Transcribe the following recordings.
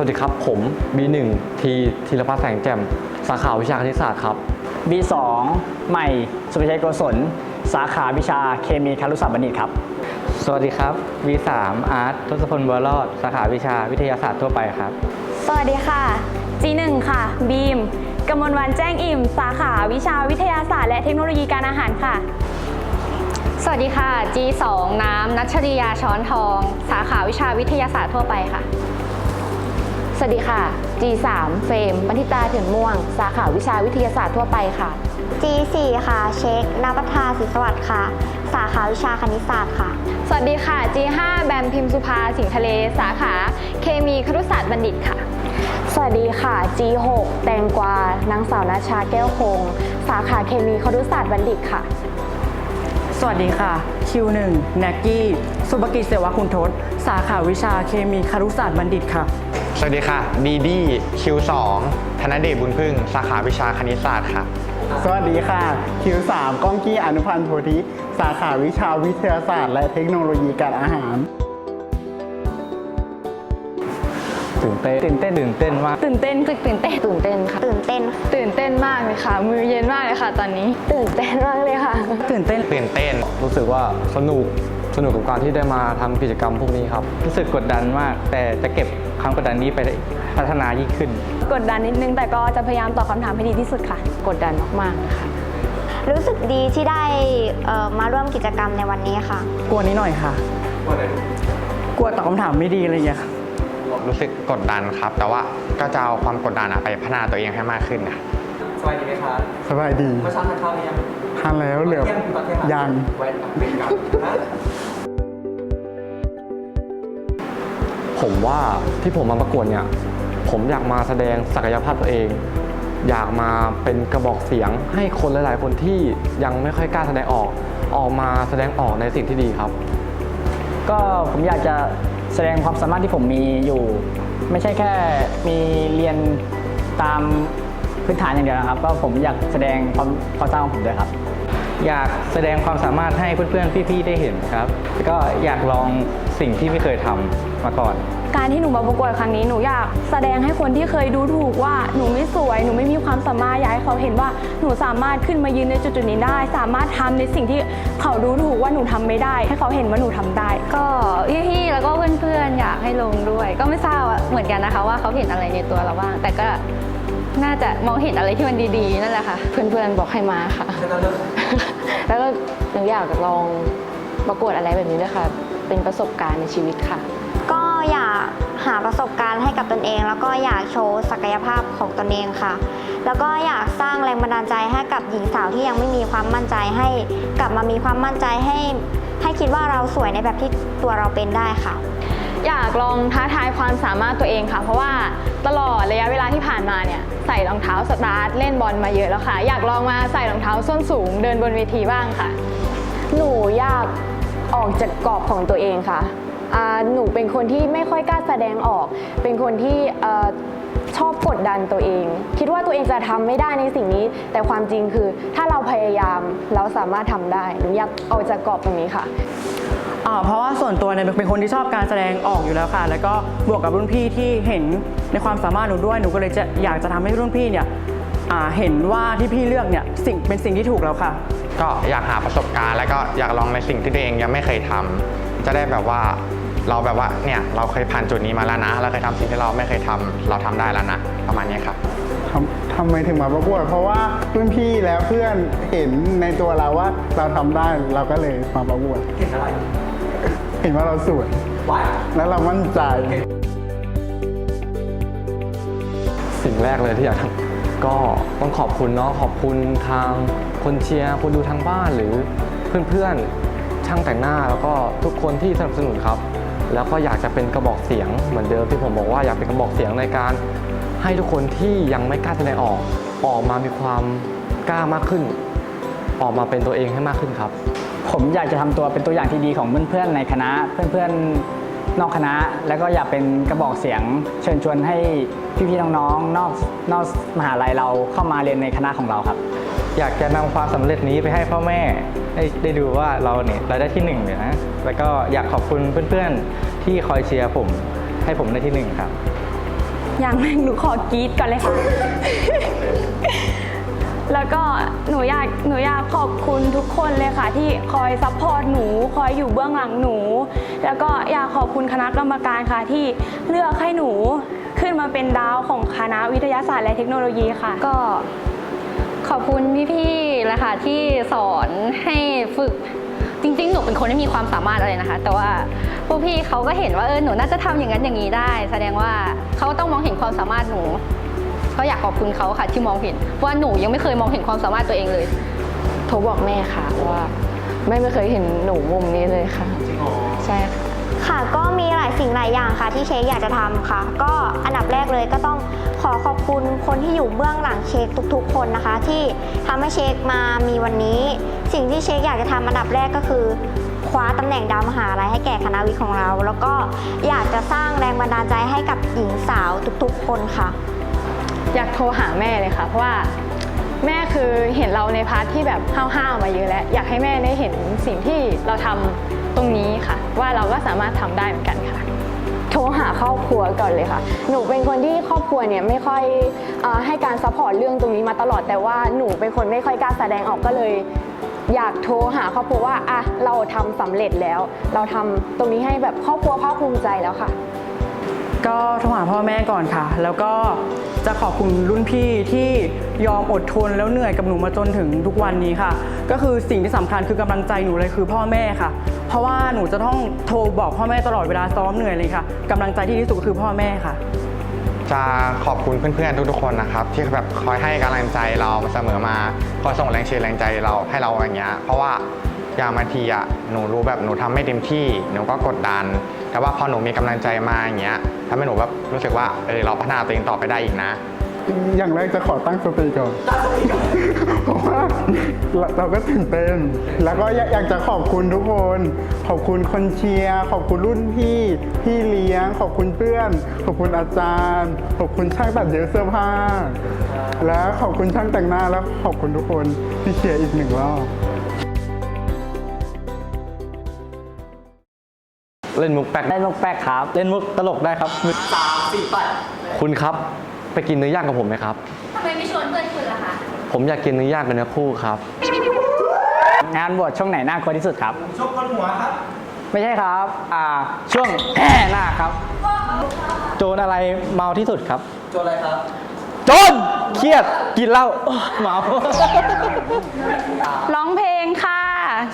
สวัสดีครับ ผม B1 ทีธีรพัฒน์แสงแจ่ม สาขาวิชาคณิตศาสตร์ครับ B2 ใหม่ สุภชัยโกศล สาขาวิชาเคมีคารุศาสตร์บัณฑิตครับ สวัสดีครับ V3 อาร์ตทศพลบัวรอด สาขาวิชาวิทยาศาสตร์ทั่วไปครับ สวัสดีค่ะ G1 ค่ะ บีมกมลวันแจ้งอิ่ม สาขาวิชาวิทยาศาสตร์และเทคโนโลยีการอาหารค่ะ สวัสดีค่ะ G2 น้ำนัชริยาช้อนทอง สาขาวิชาวิทยาศาสตร์ทั่วไปค่ะ สวัสดีค่ะ G3 เฟรมบันทิตาเถื่อนม่วง สาขาวิชาวิทยาศาสตร์ทั่วไปค่ะ G4 ค่ะ เช็คนาปทาศิสวัสดิ์ค่ะ สาขาวิชาคณิตศาสตร์ค่ะ สวัสดีค่ะ G5 แบมพิมพ์สุภาสิงห์ทะเล สาขาเคมีครุศาสตร์บัณฑิตค่ะ สวัสดีค่ะ G6 แตงกวานางสาวนาชาแก้วคง สาขาเคมีครุศาสตร์บัณฑิตค่ะ สวัสดีค่ะ Q1 แนกกี้ สุภกิจเสวะคุณทศ สาขาวิชาเคมีคารุศาสตร์บัณฑิตค่ะ สวัสดีค่ะ ดีดีคิวสองธนเดชบุญพึ่ง สาขาวิชาคณิตศาสตร์ค่ะ สวัสดีค่ะ คิว3ก้องกี้อนุพันธ์โพธิ สาขาวิชาวิทยาศาสตร์ และเทคโนโลยีการอาหาร เต้นตื่นเต้นตื่นเต้นมากตื่นเต้นคือตื่นเต้นตื่นเต้นค่ะ ตื่นเต้น ตื่นเต้นมากเลยค่ะ มือเย็นมากเลยค่ะ ตอนนี้ ตื่นเต้นมากเลยค่ะ ตื่นเต้นตื่นเต้น รู้สึกว่าสนุกสนุกกับการที่ได้มาทำกิจกรรมพวกนี้ครับ รู้สึกกดดันมาก แต่จะเก็บความกดดันนี้ไปพัฒนายิ่งขึ้น กดดันนิดนึงแต่ก็จะพยายามตอบคำถามให้ดีที่สุดค่ะ กดดันมากๆค่ะรู้สึกดีที่ได้เอ่อมาร่วมกิจกรรมในวันนี้ค่ะ กลัวนิดหน่อยค่ะ กลัวตอบคำถามไม่ดีอะไรอย่างเงี้ยค่ะ รู้สึกกดดันครับ แต่ว่าก็จะเอาความกดดันอะไปพัฒนาตัวเองให้มากขึ้นนะสบายดีเมื่อเช้าทานข้าวหรือยังทานแล้วเหลือยังผมว่าที่ผมมาประกวดเนี่ย ผมอยากมาแสดงศักยภาพตัวเอง อยากมาเป็นกระบอกเสียงให้คนหลาย ๆ คนที่ยังไม่ค่อยกล้าแสดงออก ออกมาแสดงออกในสิ่งที่ดีครับ ก็ผมอยากจะ แสดงความสามารถที่ผมมีอยู่ ไม่ใช่แค่มีเรียนตามพื้นฐานอย่างเดียวนะครับก็ผมอยากแสดงความความสามารถของผมด้วยครับ อยากแสดงความสามารถให้เพื่อนๆพี่ๆได้เห็นครับแล้วก็อยากลองสิ่งที่ไม่เคยทำมาก่อน การที่หนูมาประกวดครั้งนี้หนูอยากแสดงให้คนที่เคยดูถูกว่าหนูไม่สวย หนูไม่มีความสามารถอยากให้เขาเห็นว่าหนูสามารถขึ้นมายืนในจุดๆนี้ได้ สามารถทำในสิ่งที่เขาดูถูกว่าหนูทำไม่ได้ ให้เขาเห็นว่าหนูทำได้ ก็พี่ๆแล้วก็เพื่อนๆอยากให้ลงด้วย ก็ไม่ทราบเหมือนกันนะคะ ว่าเขาเห็นอะไรในตัวเราบ้าง แต่ก็น่าจะมองเห็นอะไรที่มันดีๆนั่นแหละค่ะ เพื่อนๆบอกให้มาค่ะ แล้วก็หนูอยากลองประกวดอะไรแบบนี้ด้วยค่ะ เป็นประสบการณ์ในชีวิตค่ะก็อยาก หาประสบการณ์ให้กับตนเอง แล้วก็อยากโชว์ศักยภาพของตนเองค่ะ แล้วก็อยากสร้างแรงบันดาลใจให้กับหญิงสาวที่ยังไม่มีความมั่นใจให้กลับมามีความมั่นใจให้ ให้คิดว่าเราสวยในแบบที่ตัวเราเป็นได้ค่ะ อยากลองท้าทายความสามารถตัวเองค่ะ เพราะว่าตลอดระยะเวลาที่ผ่านมาเนี่ยใส่รองเท้าสตาร์ทเล่นบอลมาเยอะแล้วค่ะ อยากลองมาใส่รองเท้าส้นสูงเดินบนเวทีบ้างค่ะ หนูอยากออกจากกรอบของตัวเองค่ะอ่า หนูเป็นคนที่ไม่ค่อยกล้าแสดงออก เป็นคนที่เอ่อชอบกดดันตัวเอง คิดว่าตัวเองจะทำไม่ได้ในสิ่งนี้ แต่ความจริงคือ ถ้าเราพยายามเราสามารถทำได้หนูอยากออกจากกรอบตรงนี้ค่ะอ่าเพราะว่าส่วนตัวเนี่ยเป็นคนที่ชอบการแสดงออกอยู่แล้วค่ะ แล้วก็บวกกับรุ่นพี่ที่เห็นในความสามารถหนูด้วยหนูก็เลยจะอยากจะทำให้รุ่นพี่เนี่ยอ่าเห็นว่าที่พี่เลือกเนี่ยสิ่งเป็นสิ่งที่ถูกแล้วค่ะ ก็อยากหาประสบการณ์ แล้วก็อยากลองในสิ่งที่ตัวเองยังไม่เคยทำ จะได้แบบว่าเราแบบว่าเนี่ยเราเคยผ่านจุดนี้มาแล้วนะ เราเคยทำสิ่งที่เราไม่เคยทำเราทำได้แล้วนะ ประมาณนี้ครับ ทำทำไมถึงมาประกวด เพราะว่ารุ่นพี่และเพื่อนเห็นในตัวเราว่าเราทำได้เราก็เลยมาประกวด เห็นอะไรเห็นว่าเราสวยแล้วเรามั่นใจ สิ่งแรกเลยที่อยากทำก็ต้องขอบคุณเนาะขอบคุณทางคนเชียร์คนดูทางบ้านหรือเพื่อนๆ ช่างแต่งหน้าแล้วก็ทุกคนที่สนับสนุนครับ แล้วก็อยากจะเป็นกระบอกเสียงเหมือนเดิมที่ผมบอกว่าอยากเป็นกระบอกเสียงในการ ให้ทุกคนที่ยังไม่กล้าแสดงออก ออกมามีความกล้ามากขึ้น ออกมาเป็นตัวเองให้มากขึ้นครับ ผมอยากจะทำตัวเป็นตัวอย่างที่ดีของเพื่อนๆในคณะเพื่อนๆนอกคณะ แล้วก็อยากเป็นกระบอกเสียง เชิญชวนให้พี่ๆน้องๆนอกนอกมหาลัยเราเข้ามาเรียนในคณะของเราครับ อยากจะนำความสำเร็จนี้ไปให้พ่อแม่ได้ได้ดูว่าเราเนี่ยเราได้ที่หนึ่งเลยนะแล้วก็อยากขอบคุณเพื่อนๆที่คอยเชียร์ผม ให้ผมได้ที่หนึ่งครับ อย่างแรกหนูขอกรีดก่อนเลยค่ะ แล้วก็หนูอยากหนูอยากขอบคุณทุกคนเลยค่ะ ที่คอยซัพพอร์ตหนูคอยอยู่เบื้องหลังหนู แล้วก็อยากขอบคุณคณะกรรมการค่ะที่เลือกให้หนูขึ้นมาเป็นดาวของคณะวิทยาศาสตร์และเทคโนโลยีค่ะ ก็ ขอบคุณพี่ๆแหละค่ะที่สอนให้ฝึกจริงๆ หนูเป็นคนไม่มีความสามารถอะไรนะคะ แต่ว่าพวกพี่เขาก็เห็นว่าเออหนูน่าจะทำอย่างนั้นอย่างนี้ได้ แสดงว่าเขาต้องมองเห็นความสามารถหนู ก็อยากขอบคุณเขาค่ะ ที่มองเห็นว่าหนูยังไม่เคยมองเห็นความสามารถตัวเองเลย โทรบอกแม่ค่ะว่าแม่ไม่เคยเห็นหนูมุมนี้เลยค่ะ ใช่ค่ะ ค่ะก็มีหลายสิ่งหลายอย่างค่ะ ที่เชคอยากจะทำค่ะ ก็อันดับแรกเลยก็ต้องขอขอบคุณคนที่อยู่เบื้องหลังเชคทุกๆ คนนะคะ ที่ทำให้เชคมามีวันนี้ สิ่งที่เชคอยากจะทำอันดับแรกก็คือคว้าตำแหน่งดาวมหาลัยให้แก่คณะวิทย์ของเรา แล้วก็อยากจะสร้างแรงบันดาลใจให้กับหญิงสาวทุกๆ คนค่ะ อยากโทรหาแม่เลยค่ะ เพราะว่า แม่คือเห็นเราในพาร์ทที่แบบห้าวๆมาเยอะแล้ว อยากให้แม่ได้เห็นสิ่งที่เราทำตรงนี้ค่ะ ว่าเราก็สามารถทำได้เหมือนกันค่ะโทรหาครอบครัวก่อนเลยค่ะ หนูเป็นคนที่ครอบครัวเนี่ยไม่ค่อยอให้การซัพพอร์ตเรื่องตรงนี้มาตลอดแต่ว่าหนูเป็นคนไม่ค่อยกล้าแสดงออกก็เลย อยากโทรหาครอบครัวว่าอะเราทำสำเร็จแล้ว เราทำตรงนี้ให้แบบครอบครัวภาคภูมิใจแล้วค่ะ ก็โทรหาพ่อแม่ก่อนค่ะ แล้วก็จะขอบคุณรุ่นพี่ที่ยอมอดทนแล้วเหนื่อยกับหนูมาจนถึงทุกวันนี้ค่ะ ก็คือสิ่งที่สำคัญคือกำลังใจหนูเลยคือพ่อแม่ค่ะ เพราะว่าหนูจะต้องโทรบอกพ่อแม่ตลอดเวลาซ้อมเหนื่อยเลยค่ะกำลังใจที่ที่สุดคือพ่อแม่ค่ะ จะขอบคุณเพื่อนๆทุกๆคนนะครับ ที่แบบคอยให้กำลังใจเราเสมอมาคอยส่งแรงเชียร์แรงใจเราให้เราอย่างเงี้ยเพราะว่าอย่างบางทีอะหนูรู้แบบหนูทำไม่เต็มที่หนูก็กดดันแต่ว่าพอหนูมีกำลังใจมาอย่างเงี้ยทำให้หนูแบบรู้สึกว่าเออเราพัฒนาตัวเองต่อไปได้อีกนะ อย่างแรกจะขอตั้งสติก่อนเพราะว่าเราเราก็ตื่นเต้น แล้วก็อยากอยากจะขอบคุณทุกคน ขอบคุณคนเชียร์ขอบคุณรุ่นพี่พี่เลี้ยง ขอบคุณเพื่อน ขอบคุณอาจารย์ ขอบคุณช่างตัดเย็บเสื้อผ้า และขอบคุณช่างแต่งหน้าแล้วขอบคุณทุกคนที่เชียร์อีกหนึ่งรอบ เล่นมุกแป๊กได้นกแป๊กครับ เล่นมุกตลกได้ครับคุณครับ ไปกินเนื้อย่างกับผมไหมครับ ทำไมไม่ชวนเพื่อนคุณล่ะคะ ผมอยากกินเนื้อย่างเป็นเนื้อคู่ครับ งานบวชช่วงไหนน่ากลัวที่สุดครับช่วงคนหัวครับ ไม่ใช่ครับ อ่า ช่วง แห่หน้าครับ โจรอะไรเมาที่สุดครับ โจอะไรครับโจรเครียดกินเหล้าเมา ร้องเพลงค่ะ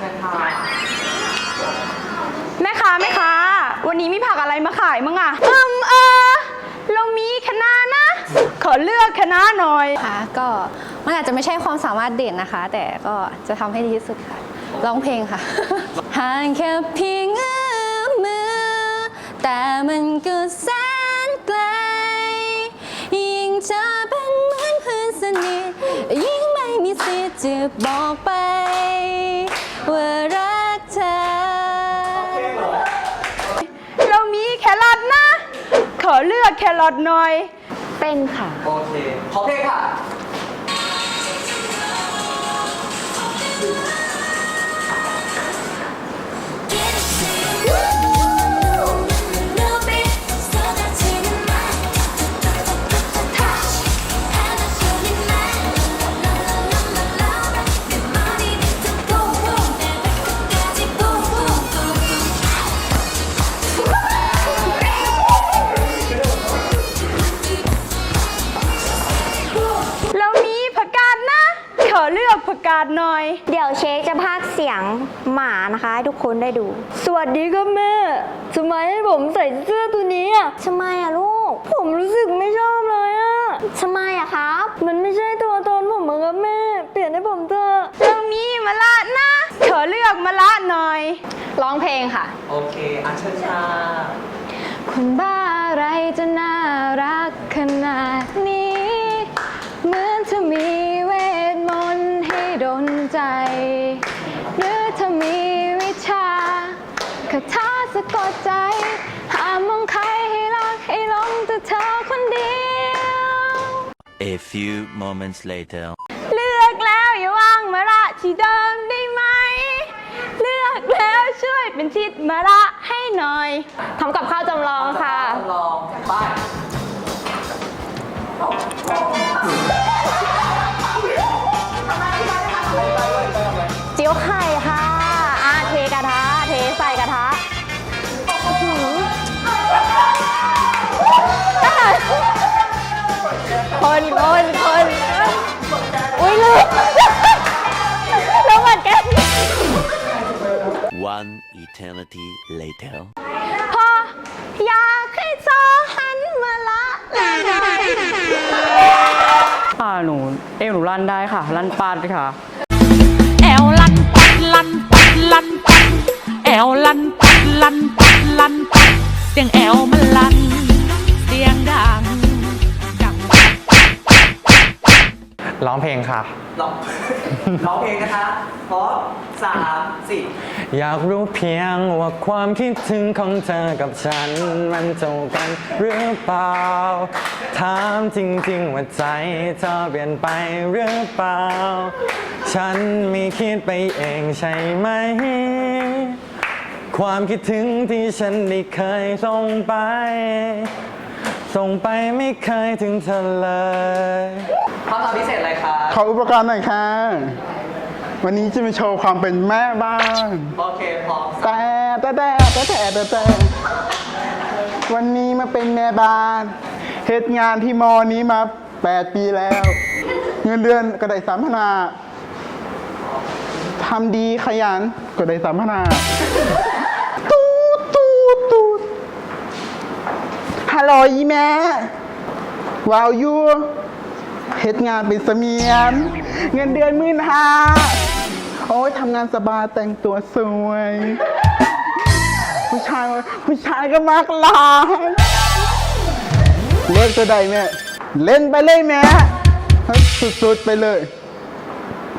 แม่ค้าแม่ค้าวันนี้มีผักอะไรมาขายมั้งอะอืมเออเรามีคณะนะ ขอเลือกคณะหน่อย ค่ะก็มันอาจจะไม่ใช่ความสามารถเด่นนะคะ แต่ก็จะทำให้ดีที่สุดค่ะร้องเพลงค่ะ ห่างแค่เพียงเอื้อมมือ แต่มันก็แสนไกล ยิ่งจะเป็นเหมือนเพื่อนสนิทยิ่งไม่มีสิทธิ์จะบอกไปว่ารัก อเลือกแครอทหน่อย เต้นค่ะ โอเค ขอเพลงค่ะ กาดหน่อย เดี๋ยวเชคจะพากย์เสียงหมานะคะให้ทุกคนได้ดู สวัสดีครับแม่ทำไมให้ผมใส่เสื้อตัวนี้อะทำไมอะลูก ผมรู้สึกไม่ชอบเลยอะทำไมอะครับ มันไม่ใช่ตัวตนผมอะครับแม่ เปลี่ยนให้ผมเถอะเรามีมะละนะขอเลือกมะละหน่อย ร้องเพลงค่ะ โอเคอัญเชิญชาคนบ้าอะไรจะน่ารักขนาดนี้ A few moments later. เลือกแล้วอย่าวางมาระที่เดิมได้ไหม เลือกแล้วช่วยเป็นชิดมาระให้หน่อยทำกับข้าวจำลองค่ะ คนคนคนอุ้ยลืมแล้วเหมือนกัน One eternity later. พออยากให้เธอหันมาละค่ะหนูเอวหนูลั่นได้ค่ะ ลั่นปาดค่ะ แอวลันปัดลันปัดลันปัดแอวลันปัดลันปัดลันปัดเสียงแอวมันลันเสียงดังดัง ร้องเพลงค่ะ ร้องร้องเพลงนะคะพร้อมสามสี่อยากรู้เพียงว่าความคิดถึงของเธอกับฉัน มันเท่ากันหรือเปล่า ถามจริงๆว่าใจเธอเปลี่ยนไปหรือเปล่า ฉันไม่คิดไปเองใช่ไหม ความคิดถึงที่ฉันได้เคยส่งไป ส่งไปไม่เคยถึงเธอเลยข้อสอบพิเศษอะไรคะขออุปกรณ์หน่อยค่ะ วันนี้จะมาโชว์ความเป็นแม่บ้านโอเคพร้อมแต่แต่แต่แต่แต่แต่แต่วันนี้มาเป็นแม่บ้านเหตุงานที่มอนี้มา 8 ปีแล้ว เงินเดือนก็ได้สามพนาทำดีขยันก็ได้สามพนาตูดตูดตูด ฮัลอีแม่วาวยูเหตุงานเป็นเสมียน เงินเดือนมื่นห้าโอ้ยทำงานสบายแต่งตัวสวย ผู้ชายผู้ชายก็มากลายเล่นตัวใดแม่เล่นไปเลยแม่สุดๆไปเลย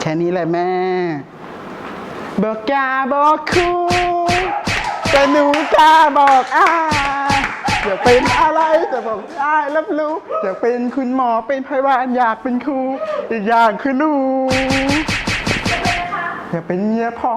แค่นี้แหละแม่ บอกกาบอกครูแต่หนูกาบอกอ้า อยากเป็นอะไรแต่บอกอ้รับรู้ อยากเป็นคุณหมอเป็นพยาบาลอยากเป็นครูอีกอย่างคือหนูอยากเป็นเมียพอ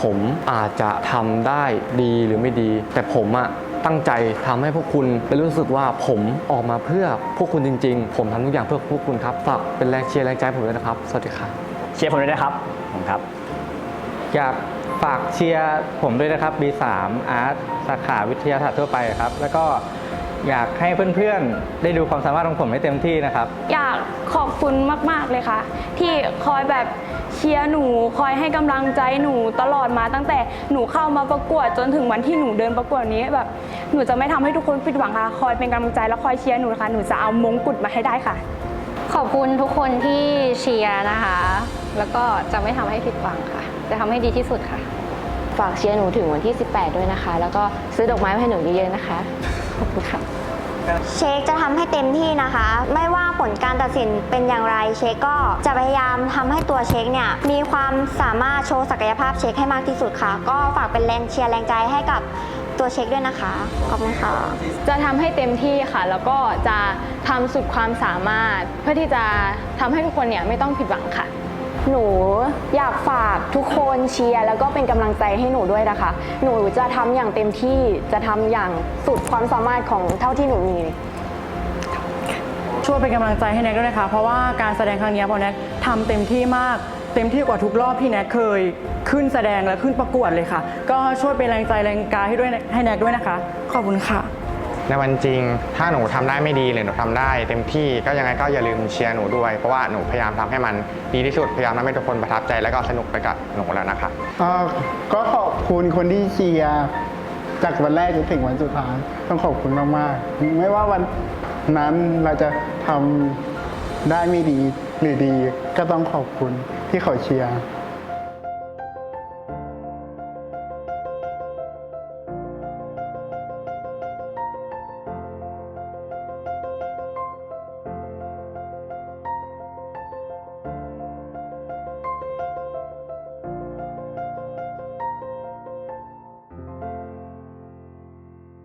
ผมอาจจะทำได้ดีหรือไม่ดี แต่ผมอะตั้งใจทำให้พวกคุณได้รู้สึกว่าผมออกมาเพื่อพวกคุณจริง ๆ ผมทำทุกอย่างเพื่อพวกคุณครับฝากเป็นแรงเชียร์แรงใจผมด้วยนะครับ สวัสดีครับเชียร์ผมด้วยนะครับผมครับ อยาก ฝากเชียร์ผมด้วยนะครับ B3 อาร์ตสาขาวิทยาศาสตร์ทั่วไปครับ แล้วก็อยากให้เพื่อนๆ ได้ดูความสามารถของผมให้เต็มที่นะครับ อยากขอบคุณมากๆเลยค่ะ ที่คอยแบบเชียร์หนู คอยให้กำลังใจหนูตลอดมาตั้งแต่หนูเข้ามาประกวดจนถึงวันที่หนูเดินประกวดนี้แบบหนูจะไม่ทำให้ทุกคนผิดหวังค่ะ คอยเป็นกำลังใจและคอยเชียร์หนูนะคะหนูจะเอามงกุฎมาให้ได้ค่ะ ขอบคุณทุกคนที่เชียร์นะคะ แล้วก็จะไม่ทำให้ผิดหวังค่ะ จะทำให้ดีที่สุดค่ะ ฝากเชียร์หนูถึงวันที่ 18 ด้วยนะคะ แล้วก็ซื้อดอกไม้มาให้หนูเยอะๆนะคะ ขอบคุณค่ะ เชคจะทำให้เต็มที่นะคะ ไม่ว่าผลการตัดสินเป็นอย่างไรเชคก็จะพยายามทำให้ตัวเชคเนี่ย มีความสามารถโชว์ศักยภาพเชคให้มากที่สุดค่ะ ก็ฝากเป็นแรงเชียร์แรงใจให้กับตัวเชคด้วยนะคะ ขอบคุณค่ะ จะทำให้เต็มที่ค่ะ แล้วก็จะทำสุดความสามารถ เพื่อที่จะทำให้ทุกคนเนี่ยไม่ต้องผิดหวังค่ะ หนูอยากฝากทุกคนเชียร์แล้วก็เป็นกำลังใจให้หนูด้วยนะคะ หนูจะทำอย่างเต็มที่จะทำอย่างสุดความสามารถของเท่าที่หนูมี ช่วยเป็นกำลังใจให้แน็กด้วยนะคะ เพราะว่าการแสดงครั้งนี้พอแน็กทำเต็มที่มาก เต็มที่กว่าทุกรอบที่แน็กเคยขึ้นแสดงและขึ้นประกวดเลยค่ะ ก็ช่วยเป็นแรงใจแรงกายให้ด้วยให้แน็กด้วยนะคะ ขอบคุณค่ะ ในวันจริง ถ้าหนูทำได้ไม่ดีหรือหนูทำได้ เต็มที่ก็ยังไงก็อย่าลืมเชียร์หนูด้วย เพราะว่าหนูพยายามทำให้มันดีที่สุดพยายามทำให้ทุกคนประทับใจและก็สนุกไปกับหนูแล้วนะคะอ่าก็ขอบคุณคนที่เชียร์จากวันแรกจนถึงวันสุดท้ายต้องขอบคุณมากๆไม่ว่าวันนั้นเราจะทำได้ไม่ดีหรือดีก็ต้องขอบคุณที่เขาเชียร์